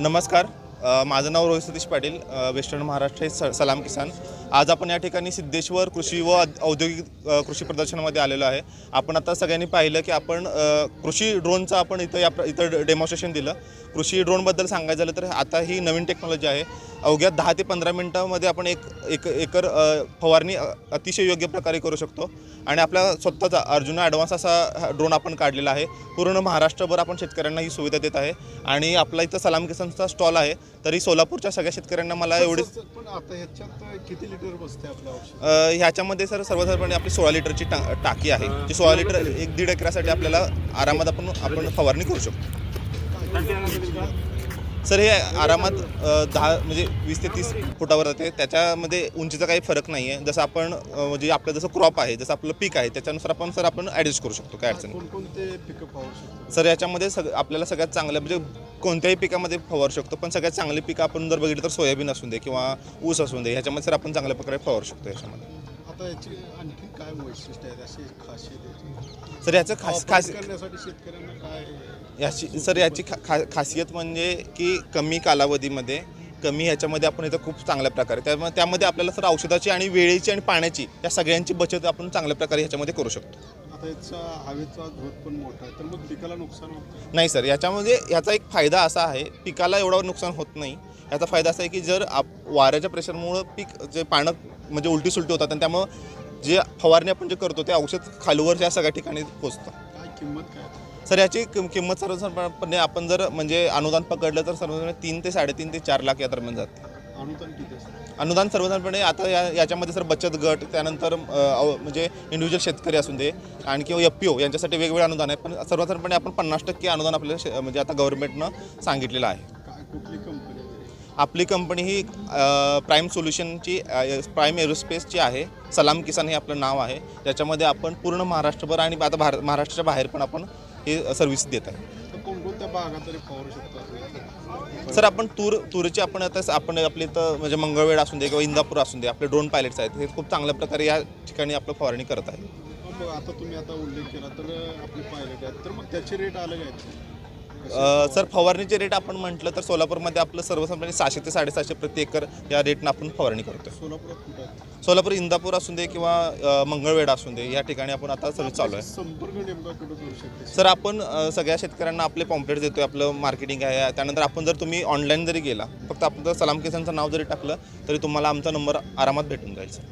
नमस्कार. माझं नाव रोहित सतीश पाटील वेस्टर्न महाराष्ट्र हे स सलाम किसान. आज आपण या ठिकाणी सिद्धेश्वर कृषी व औद्योगिक कृषी प्रदर्शनामध्ये आलेलो आहे. आपण आता सगळ्यांनी पाहिलं की आपण कृषी ड्रोनचं आपण इथं या इथं डेमॉन्स्ट्रेशन दिलं. कृषी ड्रोनबद्दल सांगायचं झालं तर आता ही नवीन टेक्नॉलॉजी आहे. अवघ्या दहा ते पंधरा मिनटामध्ये आपण एक एक एकर फवारणी अतिशय योग्य प्रकारे करू शकतो. आणि आपला स्वतःचा अर्जुना ॲडव्हान्स असा ड्रोन आपण काढलेला आहे. पूर्ण महाराष्ट्रभर आपण शेतकऱ्यांना ही सुविधा देत आहे. आणि आपला इथं सलाम किसानचा स्टॉल आहे. तरी सोलापूरच्या सगळ्या शेतकऱ्यांना मला एवढी सर, पण आता ह्याच्यात किती लिटर बसते आपल्या औषध? ह्याच्यामध्ये सर सर्वसाधारणपणे आपली सोळा लिटरची टा टाकी आहे. जी सोळा लिटर एक दीड एकरासाठी आपल्याला आरामात आपण आपण फवारणी करू शकतो. सर हे आरामात दहा म्हणजे वीस ते तीस फुटावर जाते. त्याच्यामध्ये उंचीचा काही फरक नाही आहे जसं आपण म्हणजे आपलं जसं क्रॉप आहे जसं आपलं पीक आहे त्याच्यानुसार आपण सर आपण ॲडजस्ट करू शकतो. काय अडचण नाही. कोणकोणते पिकं पाहू शकतो? सर याच्यामध्ये सग आपल्याला सगळ्यात चांगलं म्हणजे कोणत्याही पिकामध्ये फवारू शकतो पण सगळ्यात चांगली पिकं आपण जर बघितलं तर सोयाबीन असून दे किंवा ऊस असून दे ह्याच्यामध्ये सर आपण चांगल्या प्रकारे फवारू शकतो याच्यामध्ये. आता याची आणखी काय वैशिष्ट्य आहेत? अशी खासियत याची? सर याचं खास वापर खास करण्यासाठी शेतकऱ्यांना काय याची सर याची खा खा खासियत म्हणजे की कमी कालावधीमध्ये कमी ह्याच्यामध्ये आपण इथं खूप चांगल्या प्रकारे त्यामुळे त्यामध्ये आपल्याला सर औषधाची आणि वेळेची आणि पाण्याची या सगळ्यांची बचत आपण चांगल्या प्रकारे ह्याच्यामध्ये करू शकतो. आता याचा हवेचा झोत पण मोठा आहे. तर मग पिकाला नुकसान होतं? नाही सर याच्यामध्ये ह्याचा एक फायदा असा आहे पिकाला एवढं नुकसान होत नाही. याचा फायदा असा आहे की जर आप वाऱ्याच्या प्रेशरमुळं पीक जे पानं म्हणजे उलटी सुलटी होतात आणि त्यामुळं जे फवारणी आपण जे करतो ते औषध खालवर या सगळ्या ठिकाणी पोचतं. काय किंमत काय? सर याची किम किंमत सर्वसाधारणपणे आपण जर म्हणजे अनुदान पकडलं तर सर्वसाधारण तीन ते साडेतीन ते चार लाख या दरम्यान जाते. अनुदान किती असतं? अनुदान सर्वसाधारणपणे आता या याच्यामध्ये सर बचत गट त्यानंतर अ, अव- म्हणजे इंडिव्हिज्युअल शेतकरी असून दे आणि किंवा एफ पी ओ यांच्यासाठी वेगवेगळे अनुदान आहे. पण सर्वसाधारणपणे आपण पन्नास टक्के अनुदान आपल्याला शे- म्हणजे आता गव्हर्नमेंटनं सांगितलेलं आहे. काय कुठली कंपनी आपली कंपनी ही प्राईम सोल्युशनची प्राईम एरोस्पेसची आहे. सलाम किसान हे आपलं नाव आहे. त्याच्यामध्ये आपण पूर्ण महाराष्ट्रभर आणि आता भारत महाराष्ट्राच्या बाहेर पण आपण हे सर्व्हिस देत आहे. तर तरी? सर आपण तूर तुरीचे आपण आता आपण आपले इथं म्हणजे मंगळवेड असून दे किंवा इंदापूर असून दे आपले ड्रोन पायलट्स आहेत. हे खूप चांगल्या प्रकारे या ठिकाणी आपलं फवारणी करत आहे. आता तुम्ही आता उल्लेख केला तर आपले पायलट आहेत. तर मग त्याचे रेट अलग आहेत. सर फवारणीचे रेट आपण म्हटलं तर सोलापूरमध्ये आपलं सर्वसाधारणपणे सहाशे ते साडेसहाशे प्रति एकर या रेटनं आपण फवारणी करतो आहे? सोलापूर इंदापूर असून दे किंवा मंगळवेढा असून दे या ठिकाणी आपण आता सर्व्हिस चालू आहे. सर आपण सगळ्या शेतकऱ्यांना आपले पॉम्पलेट देतोय आपलं मार्केटिंग आहे त्यानंतर आपण जर तुम्ही ऑनलाईन जरी गेला फक्त आपण जर सलाम किसानचं नाव जरी टाकलं तरी तुम्हाला आमचा नंबर आरामात भेटून जाईल सर.